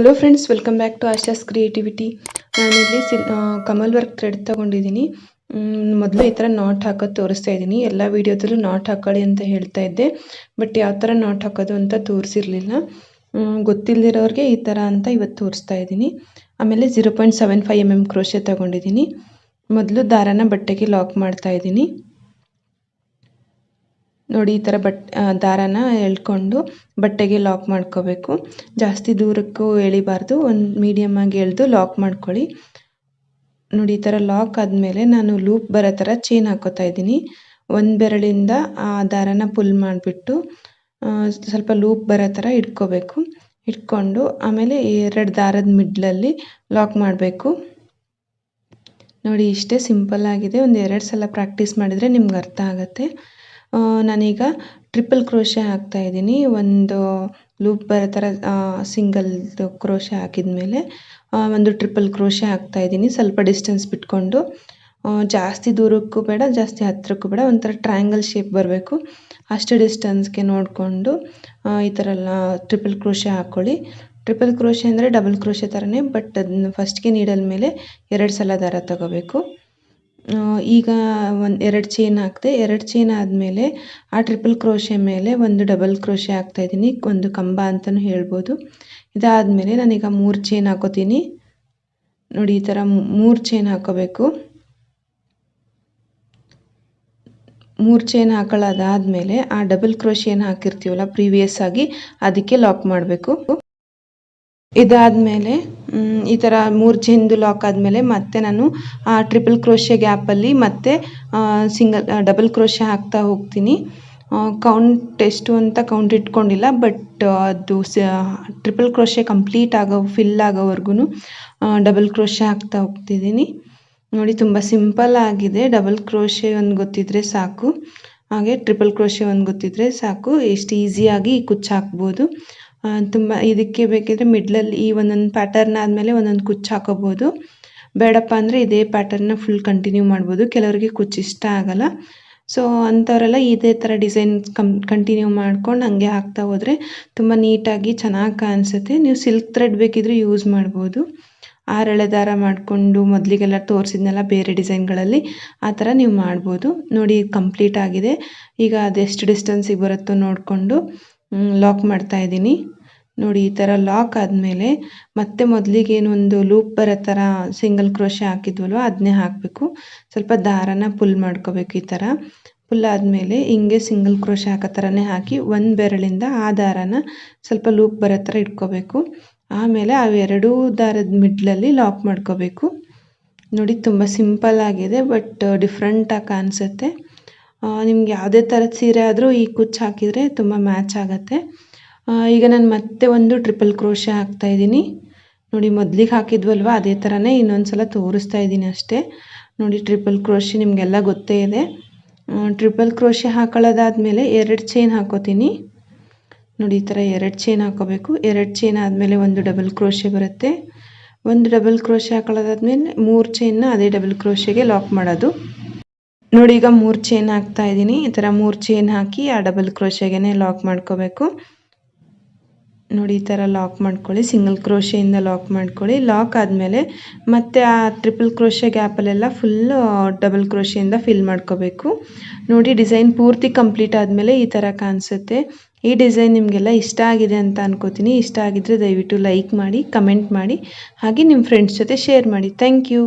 Hello friends welcome back to Asha's creativity ನಾನಿಲ್ಲಿ ಸಿಲ್ Kamal work thread ತಗೊಂಡಿದ್ದೀನಿ. ಮೊದಲು ಈ ಥರ ನಾಟ್ ಹಾಕೋದು ತೋರಿಸ್ತಾ ಇದ್ದೀನಿ. ಎಲ್ಲ ವೀಡಿಯೋದಲ್ಲೂ ನಾಟ್ ಹಾಕೊಳ್ಳಿ ಅಂತ ಹೇಳ್ತಾ ಇದ್ದೆ. ಬಟ್ ಯಾವ ಥರ ನಾಟ್ ಹಾಕೋದು ಅಂತ ತೋರಿಸಿರಲಿಲ್ಲ. ಗೊತ್ತಿಲ್ಲದಿರೋರಿಗೆ ಈ ಥರ ಅಂತ ಇವತ್ತು ತೋರಿಸ್ತಾ ಇದ್ದೀನಿ. ಆಮೇಲೆ zero point seven five M M crochet ತಗೊಂಡಿದ್ದೀನಿ. ಮೊದಲು ದಾರಾನ ಬಟ್ಟೆಗೆ ಲಾಕ್ ಮಾಡ್ತಾ ಇದ್ದೀನಿ. ನೋಡಿ, ಈ ಥರ ಬಟ್ ದಾರಾನ ಎಳ್ಕೊಂಡು ಬಟ್ಟೆಗೆ ಲಾಕ್ ಮಾಡ್ಕೋಬೇಕು. ಜಾಸ್ತಿ ದೂರಕ್ಕೂ ಎಳಿಬಾರ್ದು. ಒಂದು ಮೀಡಿಯಮ್ ಆಗಿ ಎಳೆದು ಲಾಕ್ ಮಾಡ್ಕೊಳ್ಳಿ. ನೋಡಿ, ಈ ಥರ ಲಾಕ್ ಆದಮೇಲೆ ನಾನು ಲೂಪ್ ಬರೋ ಥರ ಚೈನ್ ಹಾಕೋತಾ ಇದ್ದೀನಿ. ಒಂದು ಬೆರಳಿಂದ ಆ ದಾರಾನ ಪುಲ್ ಮಾಡಿಬಿಟ್ಟು ಸ್ವಲ್ಪ ಲೂಪ್ ಬರೋ ಥರ ಇಟ್ಕೋಬೇಕು. ಇಟ್ಕೊಂಡು ಆಮೇಲೆ ಎರಡು ದಾರದ ಮಿಡ್ಲಲ್ಲಿ ಲಾಕ್ ಮಾಡಬೇಕು. ನೋಡಿ, ಇಷ್ಟೇ ಸಿಂಪಲ್ ಆಗಿದೆ. ಒಂದು ಎರಡು ಸಲ ಪ್ರಾಕ್ಟೀಸ್ ಮಾಡಿದರೆ ನಿಮ್ಗೆ ಅರ್ಥ ಆಗುತ್ತೆ. ನಾನೀಗ ಟ್ರಿಪಲ್ ಕ್ರೋಶೆ ಹಾಕ್ತಾ ಇದ್ದೀನಿ. ಒಂದು ಲೂಪ್ ಬರೋ ಥರ ಸಿಂಗಲ್ ಕ್ರೋಶೆ ಹಾಕಿದ ಮೇಲೆ ಒಂದು ಟ್ರಿಪಲ್ ಕ್ರೋಶೆ ಹಾಕ್ತಾ ಇದ್ದೀನಿ. ಸ್ವಲ್ಪ ಡಿಸ್ಟೆನ್ಸ್ ಬಿಟ್ಕೊಂಡು ಜಾಸ್ತಿ ದೂರಕ್ಕೂ ಬೇಡ, ಜಾಸ್ತಿ ಹತ್ತಿರಕ್ಕೂ ಬೇಡ, ಒಂಥರ ಟ್ರಯಾಂಗಲ್ ಶೇಪ್ ಬರಬೇಕು. ಅಷ್ಟು ಡಿಸ್ಟೆನ್ಸ್ಗೆ ನೋಡಿಕೊಂಡು ಈ ಥರ ಎಲ್ಲ ಟ್ರಿಪಲ್ ಕ್ರೋಶೆ ಹಾಕ್ಕೊಳ್ಳಿ ಟ್ರಿಪಲ್ ಕ್ರೋಶೆ ಅಂದರೆ ಡಬಲ್ ಕ್ರೋಶೆ ಥರನೇ ಬಟ್ ಅದನ್ನ ಫಸ್ಟ್ಗೆ ನೀಡಲ್ ಮೇಲೆ ಎರಡು ಸಲ ದಾರ ತಗೋಬೇಕು. ಈಗ ಒಂದು ಎರಡು ಚೈನ್ ಹಾಕಿದೆ, ಎರಡು ಚೈನ್ ಆದಮೇಲೆ ಆ ಟ್ರಿಪಲ್ ಕ್ರೋಶೆ ಮೇಲೆ ಒಂದು ಡಬಲ್ ಕ್ರೋಶೆ ಹಾಕ್ತಾ ಇದ್ದೀನಿ, ಒಂದು ಕಂಬ ಅಂತಲೂ ಹೇಳ್ಬೋದು. ಇದಾದಮೇಲೆ ನಾನೀಗ ಮೂರು ಚೈನ್ ಹಾಕೋತೀನಿ. ನೋಡಿ, ಈ ಥರ ಮೂರು ಚೈನ್ ಹಾಕೋಬೇಕು. ಮೂರು ಚೈನ್ ಹಾಕೊಳ್ಳೋದಾದಮೇಲೆ ಆ ಡಬಲ್ ಕ್ರೋಶ್ ಏನು ಹಾಕಿರ್ತೀವಲ್ಲ ಪ್ರೀವಿಯಸ್ ಆಗಿ, ಅದಕ್ಕೆ ಲಾಕ್ ಮಾಡಬೇಕು. ಇದಾದಮೇಲೆ ಈ ಥರ ಮೂರು ಚೈನ್ದು ಲಾಕ್ ಆದಮೇಲೆ ಮತ್ತೆ ನಾನು ಟ್ರಿಪಲ್ ಕ್ರೋಶೆ ಗ್ಯಾಪಲ್ಲಿ ಮತ್ತೆ ಸಿಂಗಲ್ ಡಬಲ್ ಕ್ರೋಶೆ ಹಾಕ್ತಾ ಹೋಗ್ತೀನಿ. ಕೌಂಟ್ ಎಷ್ಟು ಅಂತ ಕೌಂಟ್ ಇಟ್ಕೊಂಡಿಲ್ಲ ಬಟ್ ಅದು ಟ್ರಿಪಲ್ ಕ್ರೋಶೆ ಕಂಪ್ಲೀಟ್ ಆಗೋ ಫಿಲ್ ಆಗೋವರೆಗೂ ಡಬಲ್ ಕ್ರೋಶೆ ಹಾಕ್ತಾ ಹೋಗ್ತಿದ್ದೀನಿ. ನೋಡಿ, ತುಂಬ ಸಿಂಪಲ್ ಆಗಿದೆ. ಡಬಲ್ ಕ್ರೋಶೆ ಒಂದು ಗೊತ್ತಿದ್ರೆ ಸಾಕು. ಹಾಗೆ ಟ್ರಿಪಲ್ ಕ್ರೋಶೆ ಒಂದು ಗೊತ್ತಿದ್ರೆ ಸಾಕು. ಎಷ್ಟು ಈಸಿಯಾಗಿ ಕುಚ್ಚು ಹಾಕ್ಬೋದು. ತುಂಬ ಇದಕ್ಕೆ ಬೇಕಿದ್ರೆ ಮಿಡ್ಲಲ್ಲಿ ಈ ಒಂದೊಂದು ಪ್ಯಾಟರ್ನ್ ಆದಮೇಲೆ ಒಂದೊಂದು ಕುಚ್ಚು ಹಾಕೋಬೋದು. ಬೇಡಪ್ಪ ಅಂದರೆ ಇದೇ ಪ್ಯಾಟರ್ನ ಫುಲ್ ಕಂಟಿನ್ಯೂ ಮಾಡ್ಬೋದು. ಕೆಲವರಿಗೆ ಕುಚ್ಚು ಇಷ್ಟ ಆಗಲ್ಲ. ಸೊ ಅಂಥವರೆಲ್ಲ ಇದೇ ಥರ ಡಿಸೈನ್ ಕಂ ಕಂಟಿನ್ಯೂ ಮಾಡ್ಕೊಂಡು ಹಂಗೆ ಹಾಕ್ತಾ ಹೋದರೆ ತುಂಬ ನೀಟಾಗಿ ಚೆನ್ನಾಗಿ ಕಾಣಿಸುತ್ತೆ. ನೀವು ಸಿಲ್ಕ್ ಥ್ರೆಡ್ ಬೇಕಿದ್ರೆ ಯೂಸ್ ಮಾಡ್ಬೋದು. ಆರಳೆ ದಾರ ಮಾಡಿಕೊಂಡು ಮೊದಲಿಗೆಲ್ಲ ತೋರಿಸಿದ್ನೆಲ್ಲ ಬೇರೆ ಡಿಸೈನ್ಗಳಲ್ಲಿ, ಆ ಥರ ನೀವು ಮಾಡ್ಬೋದು. ನೋಡಿ ಕಂಪ್ಲೀಟ್ ಆಗಿದೆ. ಈಗ ಅದೆಷ್ಟು ಡಿಸ್ಟೆನ್ಸಿಗೆ ಬರುತ್ತೋ ನೋಡಿಕೊಂಡು. ಲಾಕ್ ಮಾಡ್ತಾ ಇದ್ದೀನಿ. ನೋಡಿ, ಈ ಥರ ಲಾಕ್ ಆದಮೇಲೆ ಮತ್ತೆ ಮೊದಲಿಗೆ ಏನೊಂದು ಲೂಪ್ ಬರೋ ಥರ ಸಿಂಗಲ್ ಕ್ರೋಶೆ ಹಾಕಿದ್ವಲ್ವ ಅದನ್ನೇ ಹಾಕಬೇಕು. ಸ್ವಲ್ಪ ದಾರನ ಪುಲ್ ಮಾಡ್ಕೋಬೇಕು ಈ ಥರ ಪುಲ್ ಆದಮೇಲೆ ಹಿಂಗೆ ಸಿಂಗಲ್ ಕ್ರೋಶೆ ಹಾಕೋ ಥರನೇ ಹಾಕಿ ಒಂದು ಬೆರಳಿಂದ ಆ ದಾರನ ಸ್ವಲ್ಪ ಲೂಪ್ ಬರೋ ಥರ ಇಟ್ಕೋಬೇಕು. ಆಮೇಲೆ ಅವೆರಡೂ ದಾರದ ಮಿಡ್ಲಲ್ಲಿ ಲಾಕ್ ಮಾಡ್ಕೋಬೇಕು. ನೋಡಿ, ತುಂಬ ಸಿಂಪಲ್ ಆಗಿದೆ ಬಟ್ ಡಿಫ್ರೆಂಟಾಗಿ ಕಾಣಿಸುತ್ತೆ. ನಿಮ್ಗೆ ಯಾವುದೇ ಥರದ ಸೀರೆ ಆದರೂ ಈ ಕುಚ್ಚು ಹಾಕಿದರೆ ತುಂಬ ಮ್ಯಾಚ್ ಆಗುತ್ತೆ. ಈಗ ನಾನು ಮತ್ತೆ ಒಂದು ಟ್ರಿಪಲ್ ಕ್ರೋಶೆ ಹಾಕ್ತಾ ಇದ್ದೀನಿ. ನೋಡಿ, ಮೊದಲಿಗೆ ಹಾಕಿದ್ವಲ್ವ? ಅದೇ ಥರನೇ ಇನ್ನೊಂದು ಸಲ ತೋರಿಸ್ತಾ ಇದ್ದೀನಿ ಅಷ್ಟೇ. ನೋಡಿ, ಟ್ರಿಪಲ್ ಕ್ರೋಷಿ ನಿಮಗೆಲ್ಲ ಗೊತ್ತೇ ಇದೆ. ಟ್ರಿಪಲ್ ಕ್ರೋಶೆ ಹಾಕೊಳ್ಳೋದಾದಮೇಲೆ ಎರಡು ಚೈನ್ ಹಾಕೋತೀನಿ. ನೋಡಿ, ಈ ಥರ ಎರಡು ಚೈನ್ ಹಾಕೋಬೇಕು. ಎರಡು ಚೈನ್ ಆದಮೇಲೆ ಒಂದು ಡಬಲ್ ಕ್ರೋಶೆ ಬರುತ್ತೆ. ಒಂದು ಡಬಲ್ ಕ್ರೋಶೆ ಹಾಕೊಳ್ಳೋದಾದ್ಮೇಲೆ ಮೂರು ಚೈನ್ನ ಅದೇ ಡಬಲ್ ಕ್ರೋಶೆಗೆ ಲಾಕ್ ಮಾಡೋದು. ನೋಡಿ, ಈಗ ಮೂರು ಚೈನ್ ಹಾಕ್ತಾ ಇದ್ದೀನಿ ಈ ಥರ ಮೂರು ಚೈನ್ ಹಾಕಿ ಆ ಡಬಲ್ ಕ್ರೋಶೆಗೆ ಲಾಕ್ ಮಾಡ್ಕೋಬೇಕು. ನೋಡಿ, ಈ ಥರ ಲಾಕ್ ಮಾಡ್ಕೊಳ್ಳಿ. ಸಿಂಗಲ್ ಕ್ರೋಶೆಯಿಂದ ಲಾಕ್ ಮಾಡ್ಕೊಳ್ಳಿ. ಲಾಕ್ ಆದಮೇಲೆ ಮತ್ತೆ ಆ ಟ್ರಿಪಲ್ ಕ್ರೋಶೆ ಗ್ಯಾಪಲ್ಲೆಲ್ಲ ಫುಲ್ಲು ಡಬಲ್ ಕ್ರೋಶೆಯಿಂದ ಫಿಲ್ ಮಾಡ್ಕೋಬೇಕು. ನೋಡಿ ಡಿಸೈನ್ ಪೂರ್ತಿ ಕಂಪ್ಲೀಟ್ ಆದಮೇಲೆ ಈ ಥರ ಕಾಣಿಸುತ್ತೆ. ಈ ಡಿಸೈನ್ ನಿಮಗೆಲ್ಲ ಇಷ್ಟ ಆಗಿದೆ ಅಂತ ಅನ್ಕೋತೀನಿ. ಇಷ್ಟ ಆಗಿದ್ದರೆ ದಯವಿಟ್ಟು ಲೈಕ್ ಮಾಡಿ ಕಮೆಂಟ್ ಮಾಡಿ. ಹಾಗೆ ನಿಮ್ಮ ಫ್ರೆಂಡ್ಸ್ ಜೊತೆ ಶೇರ್ ಮಾಡಿ. Thank you